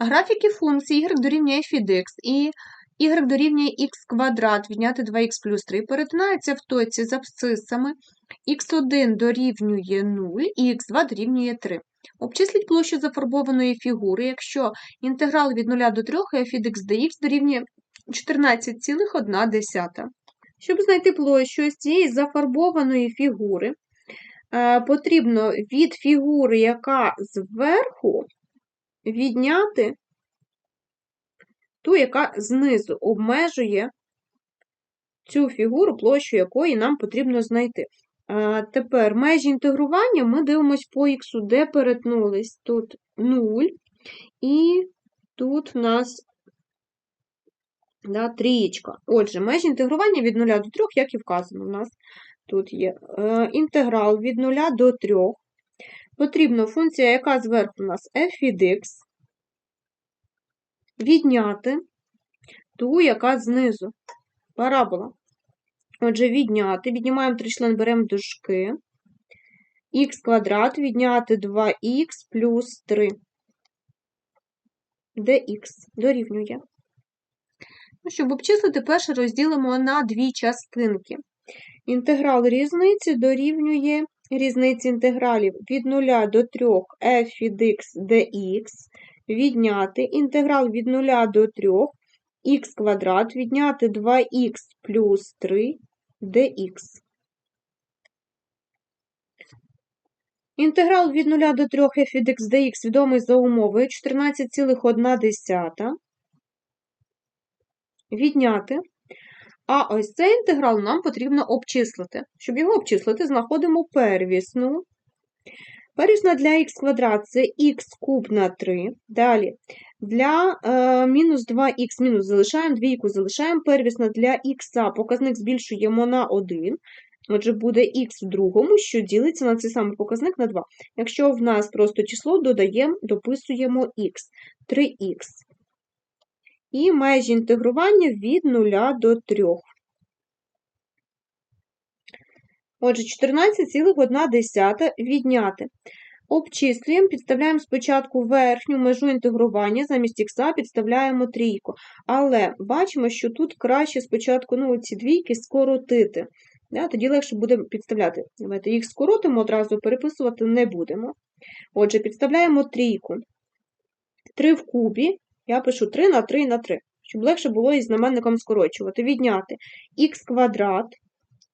Графіки функції y дорівнює f від x і y дорівнює x квадрат відняти 2x плюс 3 перетинаються в точці з абсцисами x1 дорівнює 0 і x2 дорівнює 3. Обчисліть площу зафарбованої фігури, якщо інтеграл від 0 до 3 f від x dx дорівнює 14,1. Щоб знайти площу ось цієї зафарбованої фігури, е, потрібно від фігури, яка зверху, відняти ту, яка знизу обмежує цю фігуру, площу якої нам потрібно знайти. Тепер межі інтегрування ми дивимося по х, де перетнулись. Тут 0, і тут в нас да, трієчка. Отже, межі інтегрування від 0 до 3, як і вказано, у нас тут є е, інтеграл від 0 до 3. Потрібна функція, яка зверху у нас f від x, відняти ту, яка знизу. Парабола. Отже, відняти. Віднімаємо член, беремо дужки. х квадрат відняти 2х плюс 3. dx дорівнює. Ну, щоб обчислити, перше розділимо на дві частинки. Інтеграл різниці дорівнює різниці інтегралів від 0 до 3 f від x dx відняти інтеграл від 0 до 3 х квадрат відняти 2х плюс 3 dx. Інтеграл від 0 до 3 f від x dx відомий за умовою 14,1 відняти. А ось цей інтеграл нам потрібно обчислити. Щоб його обчислити, знаходимо первісну. Первісна для х квадрат це х куб на 3. Далі для е, мінус 2х мінус залишаємо, двійку залишаємо. Первісна для х показник збільшуємо на 1. Отже, буде х в другому, що ділиться на цей самий показник на 2. Якщо в нас просто число додаємо, дописуємо х, 3х. І межі інтегрування від 0 до 3. Отже, 14,1 відняти. Обчислюємо, підставляємо спочатку верхню межу інтегрування, замість х підставляємо трійку. Але бачимо, що тут краще спочатку ну, ці двійки скоротити. Да, Тоді легше буде підставляти. Давайте їх скоротимо, одразу переписувати не будемо. Отже, підставляємо трійку. 3 в кубі, я пишу 3 на 3 на 3, щоб легше було із знаменником скорочувати. Відняти х квадрат.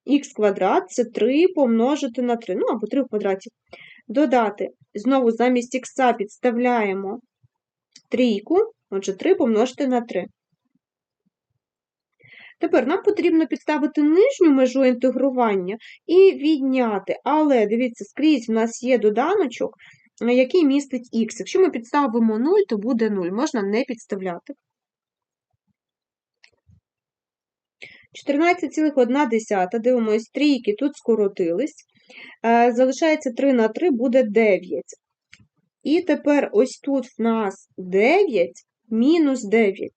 Х квадрат це 3 помножити на 3, ну або 3 в квадраті. Додати, знову замість х підставляємо трійку, отже, 3 помножити на 3. Тепер нам потрібно підставити нижню межу інтегрування і відняти. Але, дивіться, скрізь в нас є доданочок, який містить х. Якщо ми підставимо 0, то буде 0, можна не підставляти. 14,1, дивимось, трійки тут скоротились. Е, залишається 3 на 3, буде 9. І тепер ось тут в нас 9 мінус 9.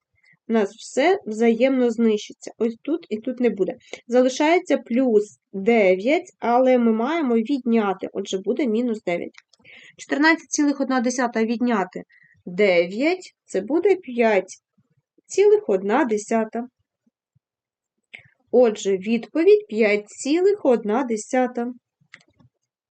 У нас все взаємно знищиться. Ось тут і тут не буде. Залишається плюс 9, але ми маємо відняти, отже, буде мінус 9. 14,1 відняти 9, це буде 5,1. Отже, відповідь 5,1.